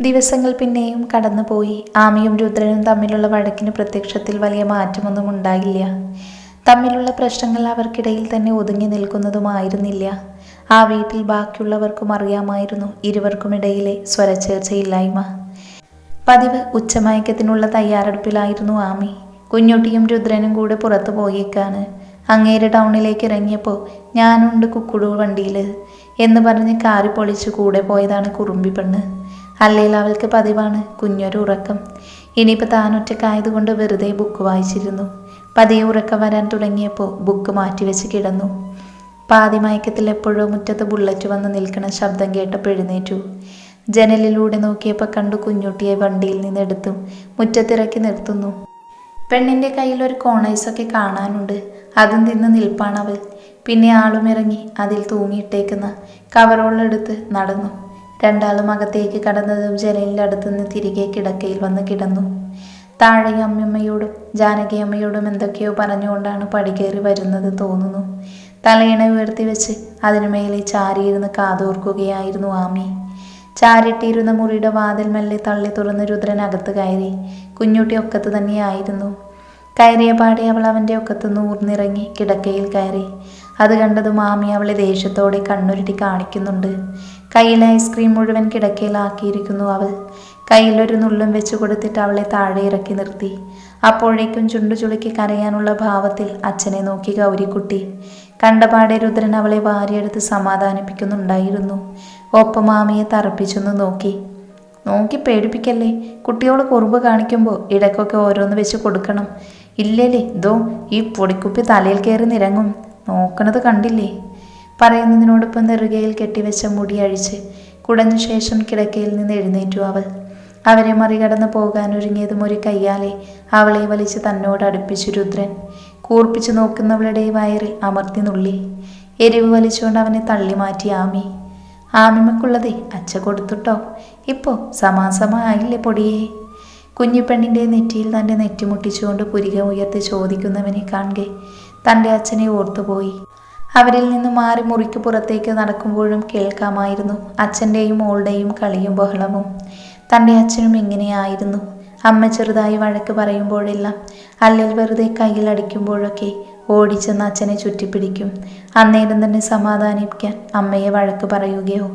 ദിവസങ്ങൾ പിന്നെയും കടന്നുപോയി. ആമിയും രുദ്രനും തമ്മിലുള്ള വഴക്കിന് പ്രത്യക്ഷത്തിൽ വലിയ മാറ്റമൊന്നും ഉണ്ടായില്ല. തമ്മിലുള്ള പ്രശ്നങ്ങൾ അവർക്കിടയിൽ തന്നെ ഒതുങ്ങി നിൽക്കുന്നതുമായിരുന്നില്ല. ആ വീട്ടിൽ ബാക്കിയുള്ളവർക്കും അറിയാമായിരുന്നു ഇരുവർക്കുമിടയിലെ സ്വരച്ചേർച്ചയില്ലായ്മ. പതിവ് ഉച്ചമയക്കത്തിനുള്ള തയ്യാറെടുപ്പിലായിരുന്നു ആമി. കുഞ്ഞുട്ടിയും രുദ്രനും കൂടെ പുറത്തു പോയേക്കാണ്. അങ്ങേര് ടൗണിലേക്ക് ഇറങ്ങിയപ്പോൾ ഞാനുണ്ട് കുക്കുടു വണ്ടിയിൽ എന്ന് പറഞ്ഞ് കാറി പൊളിച്ച് കൂടെ പോയതാണ് കുറുമ്പി പെണ്ണ്. അല്ലെങ്കിൽ അവൾക്ക് പതിവാണ് കുഞ്ഞൊരു ഉറക്കം. ഇനിയിപ്പോൾ താൻ ഒറ്റക്കായതുകൊണ്ട് വെറുതെ ബുക്ക് വായിച്ചിരുന്നു. പതിയെ ഉറക്കം വരാൻ തുടങ്ങിയപ്പോൾ ബുക്ക് മാറ്റിവെച്ച് കിടന്നു. പാതി മയക്കത്തിൽ എപ്പോഴോ മുറ്റത്ത് ബുള്ളറ്റ് വന്ന് നിൽക്കുന്ന ശബ്ദം കേട്ടപ്പോൾ എഴുന്നേറ്റു. ജനലിലൂടെ നോക്കിയപ്പോൾ കണ്ടു കുഞ്ഞുട്ടിയെ വണ്ടിയിൽ നിന്ന് എടുത്തു മുറ്റത്തിറക്കി നിർത്തുന്നു. പെണ്ണിന്റെ കയ്യിൽ ഒരു കോണൈസൊക്കെ കാണാനുണ്ട്. അതും തിന്ന് നിൽപ്പാണവൾ. പിന്നെ ആളും ഇറങ്ങി അതിൽ തൂങ്ങിയിട്ടേക്കുന്ന കവറോളെടുത്ത് നടന്നു. രണ്ടാളും അകത്തേക്ക് കടന്നതും ജനലിന്റെ അടുത്തുനിന്ന് തിരികെ കിടക്കയിൽ വന്ന് കിടന്നു. താഴെ അമ്മമ്മയോടും ജാനകി അമ്മയോടും എന്തൊക്കെയോ പറഞ്ഞുകൊണ്ടാണ് പടികേറി വരുന്നത് തോന്നുന്നു. തലയിണ ഉയർത്തി വെച്ച് അതിനു മേലെ ചാരിയിരുന്ന് കാതോർക്കുകയായിരുന്നു ആമി. ചാരിട്ടിരുന്ന മുറിയുടെ വാതിൽ മെല്ലെ തള്ളി തുറന്ന് രുദ്രൻ അകത്ത് കയറി. കുഞ്ഞുട്ടി ഒക്കത്ത് തന്നെയായിരുന്നു. കയറിയ പാടി അവൾ അവന്റെ ഒക്കത്ത് ഊർന്നിറങ്ങി കിടക്കയിൽ കയറി. അത് കണ്ടതും മാമി അവളെ ദേഷ്യത്തോടെ കണ്ണുരുട്ടി കാണിക്കുന്നുണ്ട്. കയ്യിൽ ഐസ്ക്രീം മുഴുവൻ കിടക്കയിലാക്കിയിരിക്കുന്നു അവൾ. കയ്യിലൊരു നുള്ളും വെച്ച് കൊടുത്തിട്ട് അവളെ താഴെ ഇറക്കി നിർത്തി. അപ്പോഴേക്കും ചുണ്ടു ചുളുക്കി കരയാനുള്ള ഭാവത്തിൽ അച്ഛനെ നോക്കി ഗൗരിക്കുട്ടി. കണ്ടപാടെ രുദ്രൻ അവളെ വാരിയെടുത്ത് സമാധാനിപ്പിക്കുന്നുണ്ടായിരുന്നു. ഒപ്പം മാമിയെ തറപ്പിച്ചൊന്ന് നോക്കി. നോക്കി പേടിപ്പിക്കല്ലേ? കുട്ടിയോട് കുറുമ്പ് കാണിക്കുമ്പോൾ ഇടയ്ക്കൊക്കെ ഓരോന്ന് വെച്ച് കൊടുക്കണം. ഇല്ലല്ലേ ഇതോ ഈ പൊടിക്കുപ്പി തലയിൽ കയറി നിരങ്ങും. നോക്കണത് കണ്ടില്ലേ? പറയുന്നതിനോടൊപ്പം നെറുകയിൽ കെട്ടിവെച്ച മുടി അഴിച്ച് കുടഞ്ഞ ശേഷം കിടക്കയിൽ നിന്ന് എഴുന്നേറ്റു അവൾ. അവരെ മറികടന്ന് പോകാൻ പോകാനൊരുങ്ങിയതും ഒരു കയ്യാലെ അവളെ വലിച്ച് തന്നോട് അടുപ്പിച്ചു രുദ്രൻ. കൂർപ്പിച്ചു നോക്കുന്നവളുടെ വയറിൽ അമർത്തി നുള്ളി. എരിവ് വലിച്ചുകൊണ്ട് അവനെ തള്ളി മാറ്റി ആമി. ആമിമക്കുള്ളതേ അച്ഛ കൊടുത്തുട്ടോ. ഇപ്പോ സമാസമായില്ലേ പൊടിയേ? കുഞ്ഞിപ്പെണ്ണിന്റെ നെറ്റിയിൽ തന്റെ നെറ്റിമുട്ടിച്ചുകൊണ്ട് പുരിക ഉയർത്തി ചോദിക്കുന്നവനെ കാണെ തന്റെ അച്ഛനെ ഓർത്തുപോയി. അവരിൽ നിന്ന് മാറി മുറിക്ക് പുറത്തേക്ക് നടക്കുമ്പോഴും കേൾക്കാമായിരുന്നു. അച്ഛന്റെയും മോളുടെയും കളിയും ബഹളവും. തന്റെ അച്ഛനും ഇങ്ങനെയായിരുന്നു. അമ്മ ചെറുതായി വഴക്ക് പറയുമ്പോഴെല്ലാം അല്ലെങ്കിൽ വെറുതെ കയ്യിൽ അടിക്കുമ്പോഴൊക്കെ ഓടിച്ചെന്ന് അച്ഛനെ ചുറ്റിപ്പിടിക്കും. അന്നേരം തന്നെ സമാധാനിപ്പിക്കാൻ അമ്മയെ വഴക്ക് പറയുകയോ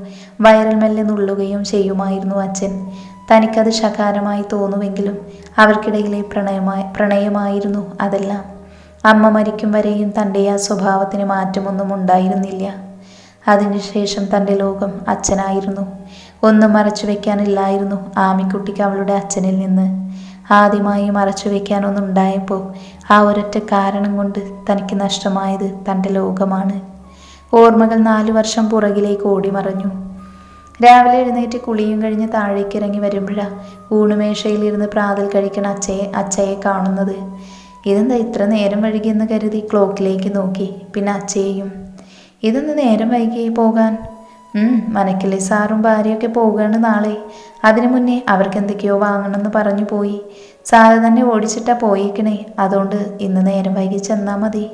വയറൽ മെല്ലെ നുള്ളുകയും ചെയ്യുമായിരുന്നു അച്ഛൻ. തനിക്കത് ശകാരമായി തോന്നുമെങ്കിലും അവർക്കിടയിലെ പ്രണയമായി പ്രണയമായിരുന്നു അതെല്ലാം. അമ്മ മരിക്കും വരെയും തന്റെ ആ സ്വഭാവത്തിന് മാറ്റമൊന്നും ഉണ്ടായിരുന്നില്ല. അതിനുശേഷം തന്റെ ലോകം അച്ഛനായിരുന്നു. ഒന്നും മറച്ചു വെക്കാനില്ലായിരുന്നു ആമിക്കുട്ടിക്ക് അവളുടെ അച്ഛനിൽ നിന്ന്. ആദ്യമായി മറച്ചു വയ്ക്കാനൊന്നുണ്ടായപ്പോൾ ആ ഒരൊറ്റ കാരണം കൊണ്ട് തനിക്ക് നഷ്ടമായത് തന്റെ ലോകമാണ്. ഓർമ്മകൾ നാലു വർഷം പുറകിലേക്ക് ഓടിമറഞ്ഞു. രാവിലെ എഴുന്നേറ്റ് കുളിയും കഴിഞ്ഞ് താഴേക്ക് ഇറങ്ങി വരുമ്പോഴാണ് ഊണുമേശയിലിരുന്ന് പ്രാതൽ കഴിക്കണ അച്ഛയെ അച്ഛയെ കാണുന്നത്. ഇതെന്താ ഇത്ര നേരം വൈകിയെന്ന് കരുതി ക്ലോക്കിലേക്ക് നോക്കി. പിന്നെ അച്ഛയെയും ഇതൊന്ന് നേരം വൈകി പോകാൻ? മനക്കിലെ സാറും ഭാര്യയൊക്കെ പോവുകയാണ് നാളെ. അതിനു മുന്നേ അവർക്ക് എന്തൊക്കെയോ വാങ്ങണമെന്ന് പറഞ്ഞു പോയി. സാറ് തന്നെ ഓടിച്ചിട്ടാ പോയിക്കണേ. അതുകൊണ്ട് ഇന്ന് നേരം വൈകി ചെന്നാൽ മതി.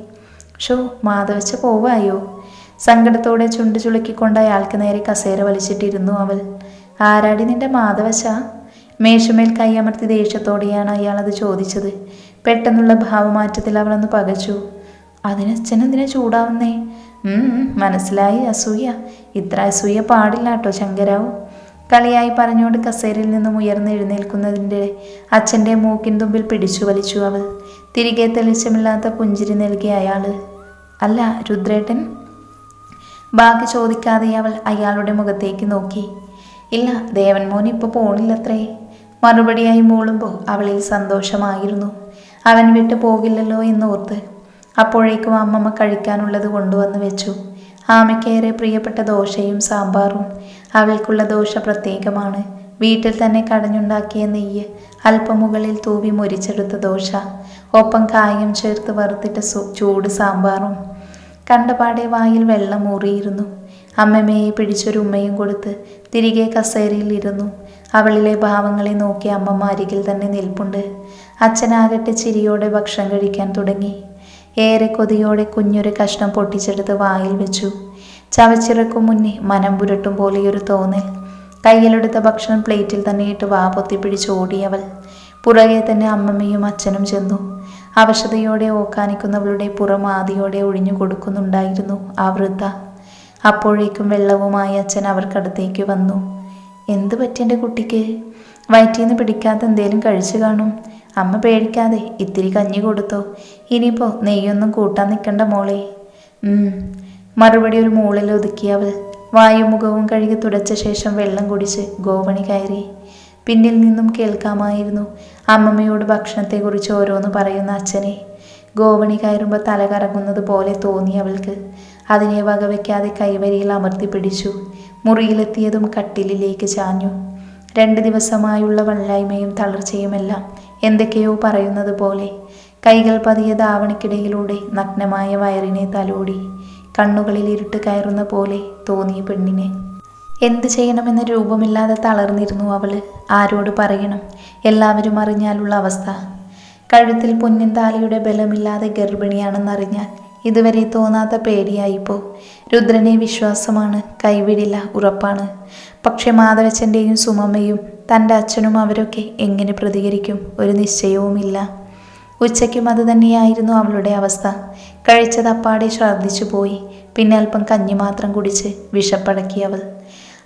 ഷോ മാധവച്ച പോവായോ? സങ്കടത്തോടെ ചുണ്ട് ചുളുക്കിക്കൊണ്ട് അയാൾക്ക് നേരെ കസേര വലിച്ചിട്ടിരുന്നു അവൾ. ആരാടി നിന്റെ മാധവശ മേശമേൽ കൈയമർത്തി ദേഷ്യത്തോടെയാണ് അയാൾ അത് ചോദിച്ചത്. പെട്ടെന്നുള്ള ഭാവമാറ്റത്തിൽ അവളൊന്ന് പകച്ചു. അതിന് അച്ഛനെന്തിനാ ചൂടാവുന്നേ? മനസ്സിലായി അസൂയ. ഇത്ര അസൂയ പാടില്ല കേട്ടോ ശങ്കരാവ്. കളിയായി പറഞ്ഞുകൊണ്ട് കസേരയിൽ നിന്നും ഉയർന്നെഴുന്നേൽക്കുന്നതിന്റെ അച്ഛന്റെ മൂക്കിൻ തുമ്പിൽ പിടിച്ചു വലിച്ചു അവൾ. തിരികെ തെളിച്ചമില്ലാത്ത പുഞ്ചിരി നൽകിയ അയാൾ അല്ല രുദ്രേട്ടൻ? ബാക്കി ചോദിക്കാതെ അവൾ അയാളുടെ മുഖത്തേക്ക് നോക്കി. ഇല്ല ദേവൻ മോൻ ഇപ്പോൾ പോണില്ലത്രേ. മറുപടിയായി മൂളുമ്പോൾ അവളിൽ സന്തോഷമായിരുന്നു. അവൻ വിട്ടു പോകില്ലല്ലോ എന്നോർത്ത് അപ്പോഴേക്കും അമ്മമ്മ കഴിക്കാനുള്ളത് കൊണ്ടുവന്ന് വെച്ചു. ആമയ്ക്കേറെ പ്രിയപ്പെട്ട ദോശയും സാമ്പാറും അവൾക്കുള്ള ദോശ പ്രത്യേകമാണ്. വീട്ടിൽ തന്നെ കടഞ്ഞുണ്ടാക്കിയ നെയ്യ് അല്പം മുകളിൽ തൂവി മുരിച്ചെടുത്ത ദോശ ഒപ്പം കായം ചേർത്ത് വറുത്തിട്ട ചൂട് സാമ്പാറും. കണ്ടപാടെ വായിൽ വെള്ളം ഊറിയിരുന്നു. അമ്മമ്മയെ പിടിച്ചൊരു ഉമ്മയും കൊടുത്ത് തിരികെ കസേരയിൽ ഇരുന്നു. അവളിലെ ഭാവങ്ങളെ നോക്കി അമ്മമ്മ അരികിൽ തന്നെ നിൽപ്പുണ്ട്. അച്ഛനാകട്ടെ ചിരിയോടെ ഭക്ഷണം കഴിക്കാൻ തുടങ്ങി. ഏറെ കൊതിയോടെ കുഞ്ഞൊരു കഷ്ണം പൊട്ടിച്ചെടുത്ത് വായിൽ വെച്ചു. ചവച്ചിറക്കും മുന്നേ മനം പുരട്ടും പോലെയൊരു തോന്നൽ. കയ്യിലെടുത്ത ഭക്ഷണം പ്ലേറ്റിൽ തന്നെ ഇട്ട് വാ പൊത്തിപ്പിടിച്ച് ഓടിയവൾ. പുറകെ തന്നെ അമ്മമ്മയും അച്ഛനും ചെന്നു. അവശതയോടെ ഓക്കാനിക്കുന്നവളുടെ പുറം ആദിയോടെ ഒഴിഞ്ഞു കൊടുക്കുന്നുണ്ടായിരുന്നു ആ വൃദ്ധ. അപ്പോഴേക്കും വെള്ളവുമായി അച്ഛൻ അവർക്കടുത്തേക്ക് വന്നു. എന്തു പറ്റിയെന്റെ കുട്ടിക്ക്? വയറ്റിൽ നിന്ന് പിടിക്കാത്ത എന്തേലും കഴിച്ചു കാണും? അമ്മ പേടിക്കാതെ ഇത്തിരി കഞ്ഞി കൊടുത്തോ. ഇനിയിപ്പോൾ നെയ്യൊന്നും കൂട്ടാൻ നിൽക്കണ്ട മോളെ. മറുപടി ഒരു മൂളിൽ ഒതുക്കിയവൾ വായുമുഖവും കഴുകി തുടച്ച ശേഷം വെള്ളം കുടിച്ച് ഗോവണി കയറി. പിന്നിൽ നിന്നും കേൾക്കാമായിരുന്നു അമ്മമ്മയോട് ഭക്ഷണത്തെക്കുറിച്ച് ഓരോന്ന് പറയുന്ന അച്ഛനെ. ഗോവണി കയറുമ്പോൾ തല കറങ്ങുന്നത് പോലെ തോന്നി അവൾക്ക്. അതിനെ വകവയ്ക്കാതെ കൈവരിയിൽ അമർത്തി പിടിച്ചു. മുറിയിലെത്തിയതും കട്ടിലിലേക്ക് ചാഞ്ഞു. രണ്ട് ദിവസമായുള്ള വല്ലായ്മയും തളർച്ചയുമെല്ലാം എന്തൊക്കെയോ പറയുന്നത് പോലെ. കൈകൾ പതിയ ധാവണിക്കിടയിലൂടെ നഗ്നമായ വയറിനെ തലോടി കണ്ണുകളിൽ ഇരുട്ട് കയറുന്ന പോലെ തോന്നിയ പെണ്ണിനെ. എന്ത് ചെയ്യണമെന്ന രൂപമില്ലാതെ തളർന്നിരുന്നു അവൾ? ആരോട് പറയണം? എല്ലാവരും അറിഞ്ഞാലുള്ള അവസ്ഥ. കഴുത്തിൽ പൊന്നിൻ താലിയുടെ ബലമില്ലാതെ ഗർഭിണിയാണെന്നറിഞ്ഞാൽ ഇതുവരെ തോന്നാത്ത പേടിയായിപ്പോ. രുദ്രനെ വിശ്വാസമാണ് കൈവിടില്ല ഉറപ്പാണ്. പക്ഷെ മാധവച്ചന്റെയും സുമമ്മയും തന്റെ അച്ഛനും അവരൊക്കെ എങ്ങനെ പ്രതികരിക്കും? ഒരു നിശ്ചയവുമില്ല. ഉച്ചയ്ക്കും അത് തന്നെയായിരുന്നു അവളുടെ അവസ്ഥ. കഴിച്ചത് അപ്പാടെ ഛർദ്ദിച്ചു പോയി. പിന്നെ അല്പം കഞ്ഞി മാത്രം കുടിച്ച് വിഷപ്പടക്കി അവൾ.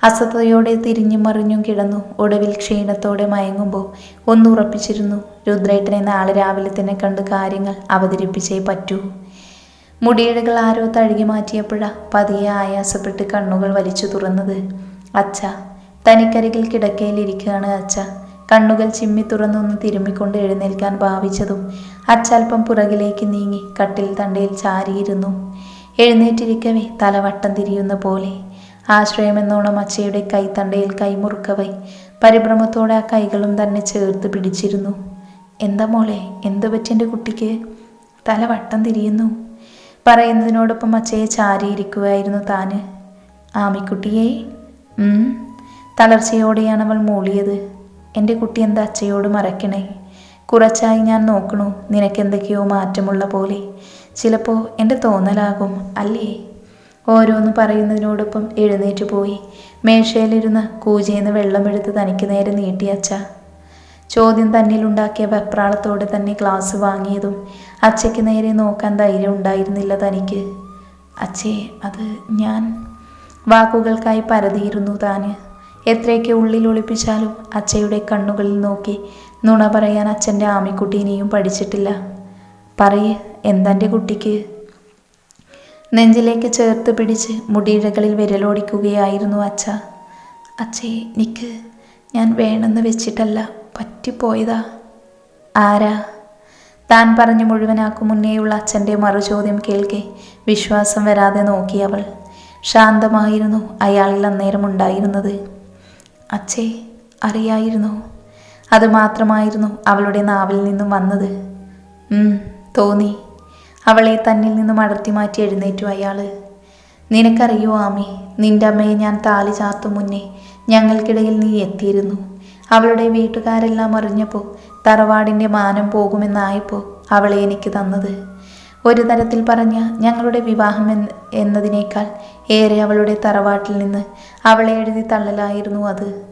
അസ്വസ്ഥതയോടെ തിരിഞ്ഞും മറിഞ്ഞും കിടന്നു. ഒടുവിൽ ക്ഷീണത്തോടെ മയങ്ങുമ്പോൾ ഒന്നുറപ്പിച്ചിരുന്നു രുദ്രേട്ടനെ നാളെ രാവിലെ തന്നെ കണ്ട് കാര്യങ്ങൾ അവതരിപ്പിച്ചേ പറ്റൂ. മുടിയിഴകൾ ആരോ തഴുകി മാറ്റിയപ്പോഴാ പതിയെ ആയാസപ്പെട്ട് കണ്ണുകൾ വലിച്ചു തുറന്നത്. അച്ഛ തനിക്കരികിൽ കിടക്കയിലിരിക്കുകയാണ് അച്ഛ. കണ്ണുകൾ ചിമ്മി തുറന്നൊന്ന് തിരുമ്മിക്കൊണ്ട് എഴുന്നേൽക്കാൻ ഭാവിച്ചതും അച്ഛൽപ്പം പുറകിലേക്ക് നീങ്ങി കട്ടിൽ തണ്ടയിൽ ചാരിയിരുന്നു. എഴുന്നേറ്റിരിക്കവേ തലവട്ടം തിരിയുന്ന പോലെ. ആശ്രയമെന്നോണം അച്ഛയുടെ കൈത്തണ്ടയിൽ കൈമുറുക്കവേ. പരിഭ്രമത്തോടെ ആ കൈകളും തന്നെ ചേർത്ത് പിടിച്ചിരുന്നു. എന്താ മോളെ എന്തു പറ്റിയെന്റെ കുട്ടിക്ക്? തലവട്ടം തിരിയുന്നു. പറയുന്നതിനോടൊപ്പം അച്ഛയെ ചാരിയിരിക്കുകയായിരുന്നു താന്. ആമിക്കുട്ടിയെ. തളർച്ചയോടെയാണ് അവൾ മൂളിയത്. എന്റെ കുട്ടി എന്താ അച്ഛയോട് മറക്കണേ? കുറച്ചായി ഞാൻ നോക്കണു. നിനക്കെന്തൊക്കെയോ മാറ്റമുള്ള പോലെ. ചിലപ്പോൾ എന്റെ തോന്നലാകും അല്ലേ? ഓരോന്ന് പറയുന്നതിനോടൊപ്പം എഴുന്നേറ്റ് പോയി. മേശയിലിരുന്ന് കൂജയെന്ന് വെള്ളമെടുത്ത് തനിക്ക് നേരെ നീട്ടി അച്ഛ. ചോദ്യം തന്നിലുണ്ടാക്കിയ വെപ്രാളത്തോടെ തന്നെ ഗ്ലാസ് വാങ്ങിയതും അച്ഛയ്ക്ക് നേരെ നോക്കാൻ ധൈര്യം ഉണ്ടായിരുന്നില്ല തനിക്ക്. അച്ഛേ അത് ഞാൻ. വാക്കുകൾക്കായി പരതിയിരുന്നു താന്. എത്രയൊക്കെ ഉള്ളിൽ ഒളിപ്പിച്ചാലും അച്ഛയുടെ കണ്ണുകളിൽ നോക്കി നുണ പറയാൻ അച്ഛന്റെ ആമിക്കുട്ടി ഇനിയും പഠിച്ചിട്ടില്ല. പറയ് എന്തെന്റെ കുട്ടിക്ക്? നെഞ്ചിലേക്ക് ചേർത്ത് പിടിച്ച് മുടിയിഴകളിൽ വിരലോടിക്കുകയായിരുന്നു അച്ഛ. അച്ഛേ നിക്ക് ഞാൻ വേണമെന്ന് വെച്ചിട്ടല്ല പറ്റിപ്പോയതാ. ആരാ? താൻ പറഞ്ഞു മുഴുവനാക്കും മുന്നേയുള്ള അച്ഛന്റെ മറുചോദ്യം കേൾക്കെ വിശ്വാസം വരാതെ നോക്കി അവൾ. ശാന്തമായിരുന്നു അയാളിൽ അന്നേരം ഉണ്ടായിരുന്നത് അച്ഛേ അറിയായിരുന്നു. അത് മാത്രമായിരുന്നു അവളുടെ നാവിൽ നിന്നും വന്നത്. തോന്നി. അവളെ തന്നിൽ നിന്നും അടർത്തി മാറ്റി എഴുന്നേറ്റു അയാൾ നിനക്കറിയോ ആമി നിന്റെ അമ്മയെ ഞാൻ താലി ചാർത്തും മുന്നേ ഞങ്ങൾക്കിടയിൽ നീ എത്തിയിരുന്നു. അവളുടെ വീട്ടുകാരെല്ലാം അറിഞ്ഞപ്പോൾ തറവാടിന്റെ മാനം പോകുമെന്നായപ്പോൾ അവളെ എനിക്ക് തന്നത്. ഒരു തരത്തിൽ പറഞ്ഞ ഞങ്ങളുടെ വിവാഹം എന്ന് എന്നതിനേക്കാൾ ഏറെ അവളുടെ തറവാട്ടിൽ നിന്ന് അവളെ എഴുതി തള്ളലായിരുന്നു അത്.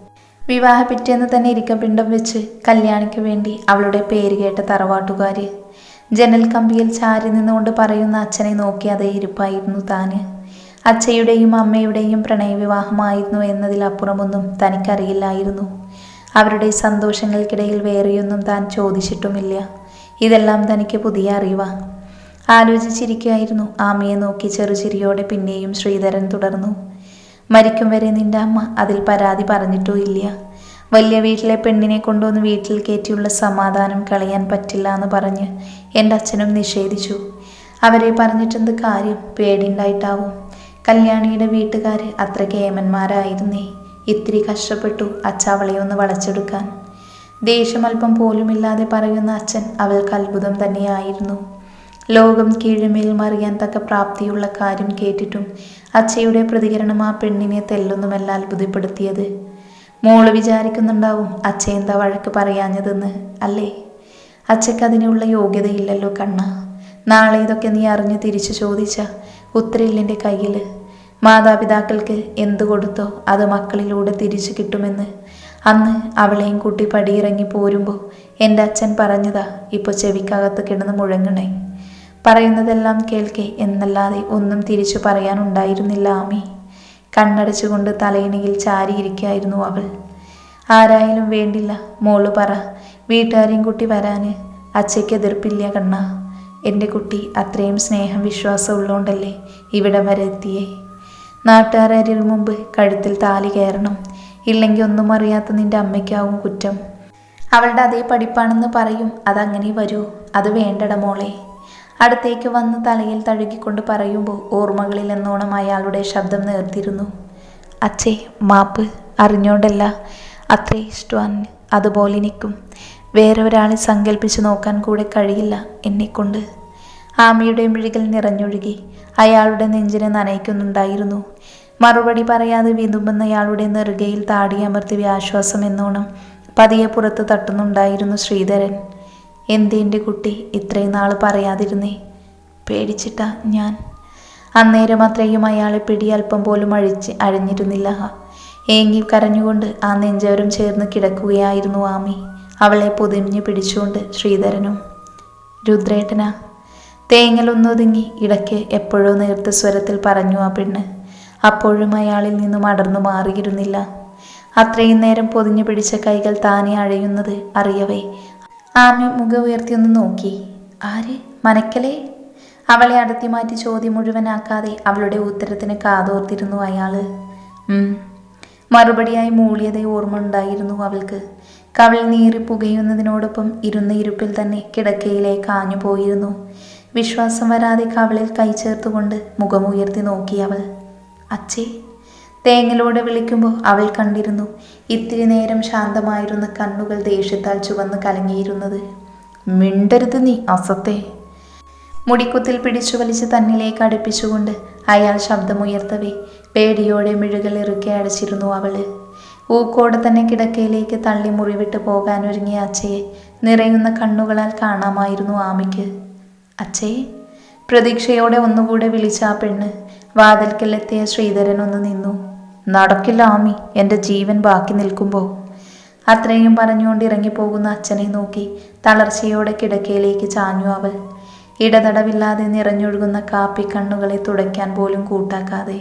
വിവാഹ പിറ്റേന്ന് തന്നെ ഇരിക്കപ്പിണ്ടം വെച്ച് കല്യാണിക്ക് വേണ്ടി അവളുടെ പേര് കേട്ട തറവാട്ടുകാർ ജനൽ കമ്പിയിൽ ചാരി നിന്നുകൊണ്ട് പറയുന്ന അച്ഛനെ നോക്കി അതേ ഇരിപ്പായിരുന്നു താന്. അച്ഛയുടെയും അമ്മയുടെയും പ്രണയവിവാഹമായിരുന്നു എന്നതിലപ്പുറമൊന്നും തനിക്കറിയില്ലായിരുന്നു. അവരുടെ സന്തോഷങ്ങൾക്കിടയിൽ വേറെയൊന്നും താൻ ചോദിച്ചിട്ടുമില്ല. ഇതെല്ലാം തനിക്ക് പുതിയ അറിവാ. ആലോചിച്ചിരിക്കുകയായിരുന്നു ആമയെ നോക്കി ചെറുചിരിയോടെ പിന്നെയും ശ്രീധരൻ തുടർന്നു. മരിക്കും വരെ നിന്റെ അമ്മ. അതിൽ പരാതി പറഞ്ഞിട്ടോ ഇല്ല. വലിയ വീട്ടിലെ പെണ്ണിനെ കൊണ്ടുവന്ന് വീട്ടിൽ കയറ്റിയുള്ള സമാധാനം കളയാൻ പറ്റില്ല എന്ന് പറഞ്ഞ് എന്റെ അച്ഛനും നിഷേധിച്ചു. അവരെ പറഞ്ഞിട്ടെന്ത് കാര്യം? പേടിണ്ടായിട്ടാവും കല്യാണിയുടെ വീട്ടുകാർ അത്ര കേമന്മാരായിരുന്നേ ഇത്തിരി കഷ്ടപ്പെട്ടു അച്ഛ അവളെ ഒന്ന് വളച്ചെടുക്കാൻ. ദേഷ്യം പോലുമില്ലാതെ പറയുന്ന അച്ഛൻ അവൾക്ക് അത്ഭുതം തന്നെയായിരുന്നു. ലോകം കീഴ്മേൽ മറിയാൻ തക്ക പ്രാപ്തിയുള്ള കാര്യം കേട്ടിട്ടും അച്ഛയുടെ പ്രതികരണം ആ പെണ്ണിനെ തെല്ലൊന്നുമല്ല അത്ഭുതപ്പെടുത്തിയത്. മോൾ വിചാരിക്കുന്നുണ്ടാവും അച്ഛ എന്താ വഴക്ക് പറയാഞ്ഞതെന്ന് അല്ലേ? അച്ഛക്ക് അതിനുള്ള യോഗ്യതയില്ലല്ലോ കണ്ണ. നാളെ ഇതൊക്കെ നീ അറിഞ്ഞു തിരിച്ചു ചോദിച്ച ഉത്തരയില്ലെന്റെ കയ്യിൽ മാതാപിതാക്കൾക്ക് എന്തു കൊടുത്തോ അത് മക്കളിലൂടെ തിരിച്ചു കിട്ടുമെന്ന്. അന്ന് അവളെയും കൂട്ടി പടിയിറങ്ങി പോരുമ്പോൾ എന്റെ അച്ഛൻ പറഞ്ഞതാ ഇപ്പോൾ ചെവിക്കകത്ത് കിടന്ന് മുഴങ്ങണേ. പറയുന്നതെല്ലാം കേൾക്കെ എന്നല്ലാതെ ഒന്നും തിരിച്ചു പറയാനുണ്ടായിരുന്നില്ല ആമി. കണ്ണടച്ചുകൊണ്ട് തലയിണയിൽ ചാരിയിരിക്കായിരുന്നു അവൾ. ആരായാലും വേണ്ടില്ല മോൾ പറ. വീട്ടുകാരെയും കുട്ടി വരാന് അച്ഛയ്ക്ക് എതിർപ്പില്ല കണ്ണ. എന്റെ കുട്ടി അത്രയും സ്നേഹം വിശ്വാസം ഉള്ളതുകൊണ്ടല്ലേ ഇവിടെ വരെ എത്തിയേ? നാട്ടുകാരും മുമ്പ് കഴുത്തിൽ താലി കയറണം. ഇല്ലെങ്കിൽ ഒന്നും അറിയാത്ത നിന്റെ അമ്മയ്ക്കാവും കുറ്റം. അവളുടെ അതേ പഠിപ്പാണെന്ന് പറയും അതങ്ങനെ വരൂ. അത് വേണ്ടട മോളെ. അടുത്തേക്ക് വന്ന് തലയിൽ തഴുകിക്കൊണ്ട് പറയുമ്പോൾ ഓർമ്മകളിൽ എന്നോണം അയാളുടെ ശബ്ദം നേർത്തിരുന്നു. അച്ഛേ മാപ്പ് അറിഞ്ഞോണ്ടല്ല. അത്രേ ഇഷ്ടമാണ് അതുപോലെ നിൽക്കും വേറെ ഒരാളെ സങ്കല്പിച്ച് നോക്കാൻ കൂടെ കഴിയില്ല എന്നെക്കൊണ്ട്. ആമയുടെ മിഴികൾ നിറഞ്ഞൊഴുകി അയാളുടെ നെഞ്ചിനെ നനയ്ക്കുന്നുണ്ടായിരുന്നു. മറുപടി പറയാതെ വിതുമ്പുന്നയാളുടെ നെറുകയിൽ താടിയമർത്തി ആശ്വാസം എന്നോണം പതിയെ പുറത്ത് തട്ടുന്നുണ്ടായിരുന്നു ശ്രീധരൻ. എന്തേന്റെ കുട്ടി? ഇത്രയും നാൾ പറയാതിരുന്നേ. പേടിച്ചിട്ടാ ഞാൻ. അന്നേരം അത്രയും അയാളെ പിടി അല്പം പോലും അഴിച്ച് അഴിഞ്ഞിരുന്നില്ല. ഏങ്ങി കരഞ്ഞുകൊണ്ട് ആ നെഞ്ചവരും ചേർന്ന് കിടക്കുകയായിരുന്നു ആമി. അവളെ പൊതിഞ്ഞു പിടിച്ചുകൊണ്ട് ശ്രീധരനും രുദ്രേട്ടനാ. തേങ്ങലൊന്നൊതുങ്ങി ഇടയ്ക്ക് എപ്പോഴോ നേർത്ത സ്വരത്തിൽ പറഞ്ഞു ആ പെണ്ണ്. അപ്പോഴും അയാളിൽ നിന്നും അടർന്നു മാറിയിരുന്നില്ല. അത്രയും നേരം പൊതിഞ്ഞു പിടിച്ച കൈകൾ താനെ അഴയുന്നത് അറിയവേ. ആമി മുഖം ഉയർത്തിയൊന്ന് നോക്കി. ആര്? മനക്കലേ? അവളെ അടത്തി മാറ്റി ചോദ്യം മുഴുവനാക്കാതെ അവളുടെ ഉത്തരത്തിന് കാതോർത്തിരുന്നു അയാൾ. ഉം. മറുപടിയായി മൂളിയതേ ഓർമ്മ ഉണ്ടായിരുന്നു അവൾക്ക്. കവൾ നീറി പുകയുന്നതിനോടൊപ്പം ഇരുന്ന ഇരുപ്പിൽ തന്നെ കിടക്കയിലേക്ക് ആഞ്ഞു പോയിരുന്നു. വിശ്വാസം വരാതെ കവളിൽ കൈ ചേർത്തുകൊണ്ട് മുഖമുയർത്തി നോക്കി അവൾ. അച്ഛേ തേങ്ങലോടെ വിളിക്കുമ്പോൾ അവൾ കണ്ടിരുന്നു. ഇത്തിരി നേരം ശാന്തമായിരുന്ന കണ്ണുകൾ ദേഷ്യത്താൽ ചുവന്ന് കലങ്ങിയിരുന്നത്. മിണ്ടരുത് നീ അസത്തെ. മുടിക്കുത്തിൽ പിടിച്ചു വലിച്ച് തന്നിലേക്ക് അടുപ്പിച്ചുകൊണ്ട് അയാൾ ശബ്ദമുയർത്തവേ പേടിയോടെ മിഴുകൾ ഇറുക്കി അടച്ചിരുന്നു അവൾ ഊക്കോടെ തന്നെ കിടക്കയിലേക്ക് തള്ളി മുറിവിട്ട് പോകാനൊരുങ്ങിയ അച്ഛയെ നിറയുന്ന കണ്ണുകളാൽ കാണാമായിരുന്നു ആമയ്ക്ക്. അച്ഛേ പ്രതീക്ഷയോടെ ഒന്നുകൂടെ വിളിച്ച ആ പെണ്ണ് വാതിൽക്കലെത്തിയ ശ്രീധരൻ ഒന്ന് നിന്നു. നടക്കില്ല ആമി എന്റെ ജീവൻ ബാക്കി നിൽക്കുമ്പോൾ അത്രയും പറഞ്ഞുകൊണ്ട് ഇറങ്ങിപ്പോകുന്ന അച്ഛനെ നോക്കി തളർച്ചയോടെ കിടക്കയിലേക്ക് ചാഞ്ഞു അവൾ. ഇടതടവില്ലാതെ നിറഞ്ഞൊഴുകുന്ന കാപ്പി കണ്ണുകളെ തുടയ്ക്കാൻ പോലും കൂട്ടാക്കാതെ.